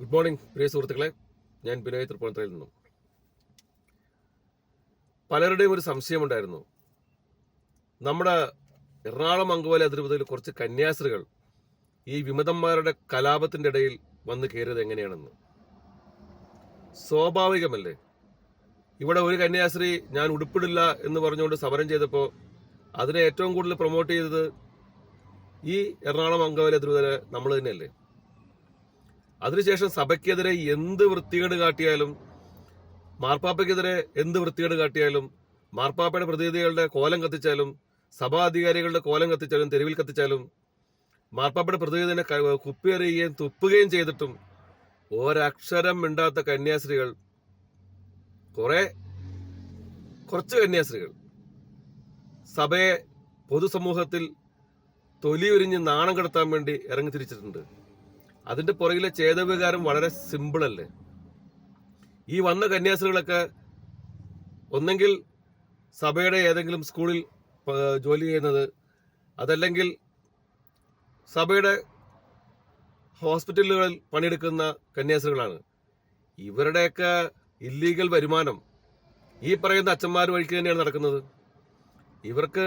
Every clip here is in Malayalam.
ഗുഡ് മോർണിംഗ് പ്രിയ സുഹൃത്തുക്കളെ. ഞാൻ ബിനോയ് തൃപ്പൂണിത്തറയിൽ നിന്നും. പലരുടെയും ഒരു സംശയമുണ്ടായിരുന്നു. നമ്മുടെ എറണാകുളം അങ്കുവാലി അതിരൂപതയിൽ കുറച്ച് കന്യാസ്ത്രീകൾ ഈ വിമതന്മാരുടെ കലാപത്തിന്റെ ഇടയിൽ വന്ന് കയറിയത് എങ്ങനെയാണെന്ന്. സ്വാഭാവികമല്ലേ? ഇവിടെ ഒരു കന്യാസ്ത്രീ ഞാൻ ഉടുപ്പിടില്ല എന്ന് പറഞ്ഞുകൊണ്ട് സമരം ചെയ്തപ്പോൾ അതിനെ ഏറ്റവും കൂടുതൽ പ്രൊമോട്ട് ചെയ്തത് ഈ എറണാകുളം അങ്കവാലി അതിരൂപതയിലെ നമ്മൾ തന്നെയല്ലേ? അതിനുശേഷം സഭയ്ക്കെതിരെ എന്ത് വൃത്തികേട് കാട്ടിയാലും മാർപ്പാപ്പയ്ക്കെതിരെ എന്ത് വൃത്തികേട് കാട്ടിയാലും മാർപ്പാപ്പയുടെ പ്രതിനിധികളുടെ കോലം കത്തിച്ചാലും സഭാധികാരികളുടെ കോലം കത്തിച്ചാലും തെരുവിൽ കത്തിച്ചാലും മാർപ്പാപ്പയുടെ പ്രതിനിധിനെ കുപ്പിയെറിയുകയും തുപ്പുകയും ചെയ്തിട്ടും ഒരക്ഷരം മിണ്ടാത്ത കന്യാസ്ത്രീകൾ കുറെ കുറച്ച് കന്യാസ്ത്രീകൾ സഭയെ പൊതുസമൂഹത്തിൽ തൊലിയുരിഞ്ഞ് നാണം കെടുത്താൻ വേണ്ടി ഇറങ്ങി തിരിച്ചിട്ടുണ്ട് അതിന്റെ പുറകിലെ ചേതവികാരം വളരെ സിമ്പിൾ അല്ലേ? ഈ വന്ന കന്യാസ്ത്രീകളൊക്കെ ഒന്നെങ്കിൽ സഭയുടെ ഏതെങ്കിലും സ്കൂളിൽ ജോലി ചെയ്യുന്നത് അതല്ലെങ്കിൽ സഭയുടെ ഹോസ്പിറ്റലുകളിൽ പണിയെടുക്കുന്ന കന്യാസ്ത്രീകളാണ്. ഇവരുടെയൊക്കെ ഇല്ലീഗൽ വരുമാനം ഈ പറയുന്ന അച്ഛന്മാർ വഴിക്ക് തന്നെയാണ് നടക്കുന്നത്. ഇവർക്ക്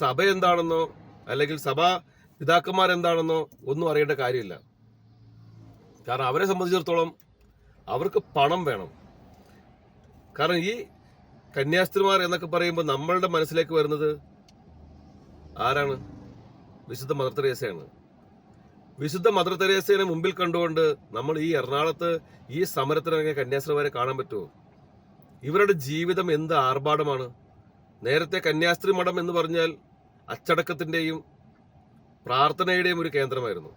സഭ എന്താണെന്നോ അല്ലെങ്കിൽ സഭാ പിതാക്കന്മാർ എന്താണെന്നോ ഒന്നും അറിയേണ്ട കാര്യമില്ല. കാരണം അവരെ സംബന്ധിച്ചിടത്തോളം അവർക്ക് പണം വേണം. കാരണം ഈ കന്യാസ്ത്രീമാർ എന്നൊക്കെ പറയുമ്പോൾ നമ്മളുടെ മനസ്സിലേക്ക് വരുന്നത് ആരാണ്? വിശുദ്ധ മദർ തെരേസയാണ്. വിശുദ്ധ മദർ തെരേസയെ മുമ്പിൽ കണ്ടുകൊണ്ട് നമ്മൾ ഈ എറണാകുളത്ത് ഈ സമരത്തിനിറങ്ങിയ കന്യാസ്ത്രീമാരെ കാണാൻ പറ്റുമോ? ഇവരുടെ ജീവിതം എന്ത് ആർഭാടമാണ്? നേരത്തെ കന്യാസ്ത്രീ മഠം എന്ന് പറഞ്ഞാൽ അച്ചടക്കത്തിന്റെയും പ്രാർത്ഥനയുടെയും ഒരു കേന്ദ്രമായിരുന്നു.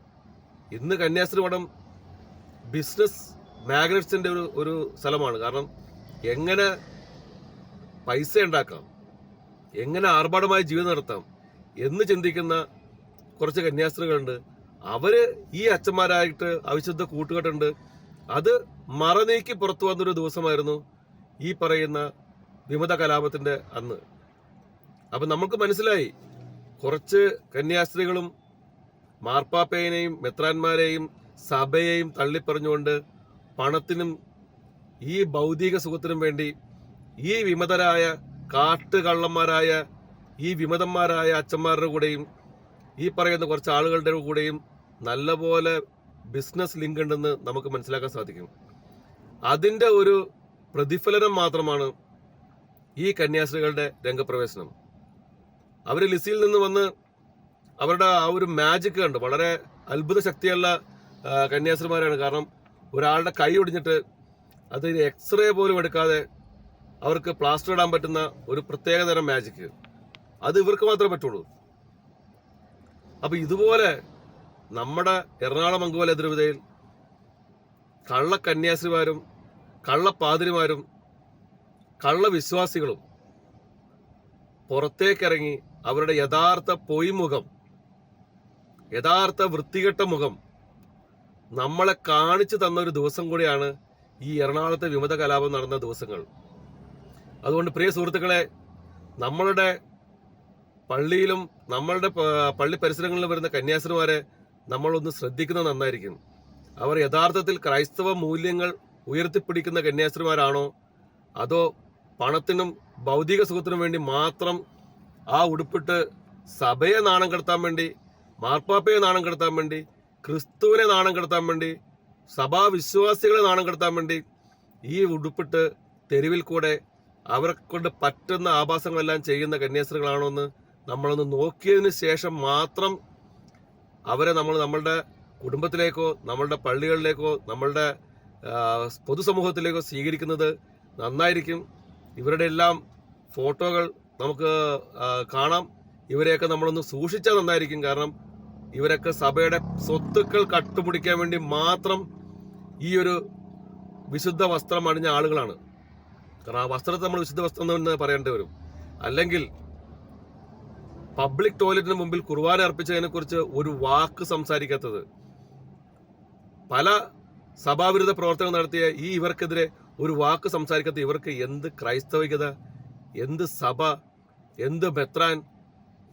ഇന്ന് കന്യാസ്ത്രീ മഠം ബിസിനസ് മാഗ്നറ്റ്സിന്റെ ഒരു ഒരു സ്ഥലമാണ്. കാരണം എങ്ങനെ പൈസ ഉണ്ടാക്കാം എങ്ങനെ ആർഭാടമായ ജീവിതം നടത്താം എന്ന് ചിന്തിക്കുന്ന കുറച്ച് കന്യാസ്ത്രീകളുണ്ട്. അവർ ഈ അച്ഛന്മാരായിട്ട് അവിശുദ്ധ കൂട്ടുകെട്ടുണ്ട്. അത് മറനീക്കി പുറത്തു വന്നൊരു ദിവസമായിരുന്നു ഈ പറയുന്ന വിമത കലാപത്തിന്റെ അന്ന്. അപ്പം നമുക്ക് മനസ്സിലായി കുറച്ച് കന്യാസ്ത്രീകളും മാർപ്പാപ്പയനെയും മെത്രാന്മാരെയും സഭയെയും തള്ളിപ്പറഞ്ഞുകൊണ്ട് പണത്തിനും ഈ ഭൗതിക സുഖത്തിനും വേണ്ടി ഈ വിമതരായ കാട്ടുകള്ളന്മാരായ ഈ വിമതന്മാരായ അച്ഛന്മാരുടെ കൂടെയും ഈ പറയുന്ന കുറച്ച് ആളുകളുടെ കൂടെയും നല്ലപോലെ ബിസിനസ് ലിങ്ക് ഉണ്ടെന്ന് നമുക്ക് മനസ്സിലാക്കാൻ സാധിക്കും. അതിന്റെ ഒരു പ്രതിഫലനം മാത്രമാണ് ഈ കന്യാസ്ത്രീകളുടെ രംഗപ്രവേശനം. അവർ ലിസിയിൽ നിന്ന് വന്ന് അവരുടെ ആ ഒരു മാജിക് കണ്ട്. വളരെ അത്ഭുത ശക്തിയുള്ള കന്യാസ്ത്രീമാരാണ്. കാരണം ഒരാളുടെ കൈ ഒടിഞ്ഞിട്ട് അത് എക്സ്റേ പോലും എടുക്കാതെ അവർക്ക് പ്ലാസ്റ്റർ ഇടാൻ പറ്റുന്ന ഒരു പ്രത്യേകതരം മാജിക് അത് ഇവർക്ക് മാത്രമേ പറ്റുള്ളൂ. അപ്പൊ ഇതുപോലെ നമ്മുടെ എറണാകുളം അങ്കോല എതിർവിതയിൽ കള്ള കന്യാസ്ത്രീമാരും കള്ള പാതിരിമാരും കള്ള വിശ്വാസികളും പുറത്തേക്കിറങ്ങി അവരുടെ യഥാർത്ഥ പൊയ്മുഖം യഥാർത്ഥ വൃത്തികെട്ട മുഖം നമ്മളെ കാണിച്ചു തന്ന ഒരു ദിവസം കൂടിയാണ് ഈ എറണാകുളത്തെ വിമത കലാപം നടന്ന ദിവസങ്ങൾ. അതുകൊണ്ട് പ്രിയ സുഹൃത്തുക്കളെ നമ്മളുടെ പള്ളിയിലും നമ്മളുടെ പള്ളി പരിസരങ്ങളിലും വരുന്ന കന്യാസ്ത്രീമാരെ നമ്മളൊന്ന് ശ്രദ്ധിക്കുന്നത് നന്നായിരിക്കും. അവർ യഥാർത്ഥത്തിൽ ക്രൈസ്തവ മൂല്യങ്ങൾ ഉയർത്തിപ്പിടിക്കുന്ന കന്യാസ്ത്രീമാരാണോ? അതോ പണത്തിനും ഭൗതിക സുഖത്തിനും വേണ്ടി മാത്രം ആ ഉടുപ്പിട്ട് സഭയെ നാണം കെടുത്താൻ വേണ്ടി മാർപ്പാപ്പയെ നാണം കെടുത്താൻ വേണ്ടി ക്രിസ്തുവിനെ നാണം കെടുത്താൻ വേണ്ടി സഭാ വിശ്വാസികളെ നാണം കെടുത്താൻ വേണ്ടി ഈ ഉടുപ്പിട്ട് തെരുവിൽ കൂടെ അവരെ കൊണ്ട് പറ്റുന്ന ആഭാസങ്ങളെല്ലാം ചെയ്യുന്ന കന്യാസ്ത്രീകളാണോ എന്ന് നമ്മളൊന്ന് നോക്കിയതിന് ശേഷം മാത്രം അവരെ നമ്മൾ നമ്മളുടെ കുടുംബത്തിലേക്കോ നമ്മളുടെ പള്ളികളിലേക്കോ നമ്മളുടെ പൊതുസമൂഹത്തിലേക്കോ സ്വീകരിക്കുന്നത് നന്നായിരിക്കും. ഇവരുടെ എല്ലാം ഫോട്ടോകൾ നമുക്ക് കാണാം. ഇവരെയൊക്കെ നമ്മളൊന്ന് സൂക്ഷിച്ചാൽ നന്നായിരിക്കും. കാരണം ഇവരൊക്കെ സഭയുടെ സ്വത്തുക്കൾ കട്ടുപിടിക്കാൻ വേണ്ടി മാത്രം ഈ ഒരു വിശുദ്ധ വസ്ത്രം അണിഞ്ഞ ആളുകളാണ്. കാരണം ആ വസ്ത്രത്തെ നമ്മൾ വിശുദ്ധ വസ്ത്രം എന്ന് പറയേണ്ടി വരും. അല്ലെങ്കിൽ പബ്ലിക് ടോയ്ലറ്റിന് മുമ്പിൽ കുർബാന അർപ്പിച്ചതിനെ കുറിച്ച് ഒരു വാക്ക് സംസാരിക്കാത്തത്. പല സഭാവിരുദ്ധ പ്രവർത്തനം നടത്തിയ ഈ ഇവർക്കെതിരെ ഒരു വാക്ക് സംസാരിക്കാത്ത ഇവർക്ക് എന്ത് ക്രൈസ്തവികത എന്ത് സഭ എന്ത് മെത്രാൻ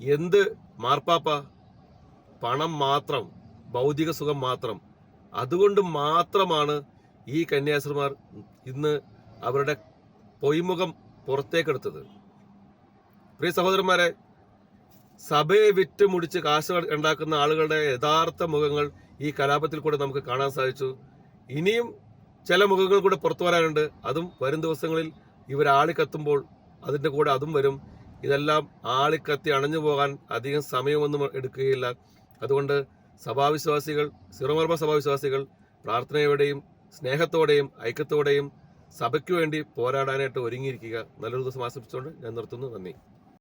എന്ത് മാർപ്പാപ്പ. പണം മാത്രം ഭൗതിക സുഖം മാത്രം. അതുകൊണ്ട് മാത്രമാണ് ഈ കന്യാസ്ത്രീമാർ ഇന്ന് അവരുടെ പൊയ്മുഖം പുറത്തേക്കെടുത്തത്. പ്രിയ സഹോദരന്മാരെ സഭയെ വിറ്റ് മുടിച്ച് കാശ് ഉണ്ടാക്കുന്ന ആളുകളുടെ യഥാർത്ഥ മുഖങ്ങൾ ഈ കലാപത്തിൽ കൂടെ നമുക്ക് കാണാൻ സാധിച്ചു. ഇനിയും ചില മുഖങ്ങൾ കൂടെ പുറത്തു വരാനുണ്ട്. അതും വരും ദിവസങ്ങളിൽ ഇവർ ആളിക്കത്തുമ്പോൾ അതിന്റെ കൂടെ അതും വരും. ഇതെല്ലാം ആളിക്കത്തി അണഞ്ഞു പോകാൻ അധികം സമയമൊന്നും എടുക്കുകയില്ല. അതുകൊണ്ട് സഭാവിശ്വാസികൾ സിറമർമ്മ സഭാവിശ്വാസികൾ പ്രാർത്ഥനയോടെയും സ്നേഹത്തോടെയും ഐക്യത്തോടെയും സഭയ്ക്ക് വേണ്ടി പോരാടാനായിട്ട് ഒരുങ്ങിയിരിക്കുക. നല്ലൊരു ദിവസം ആശംസിച്ചുകൊണ്ട് ഞാൻ നിർത്തുന്നു. നന്ദി.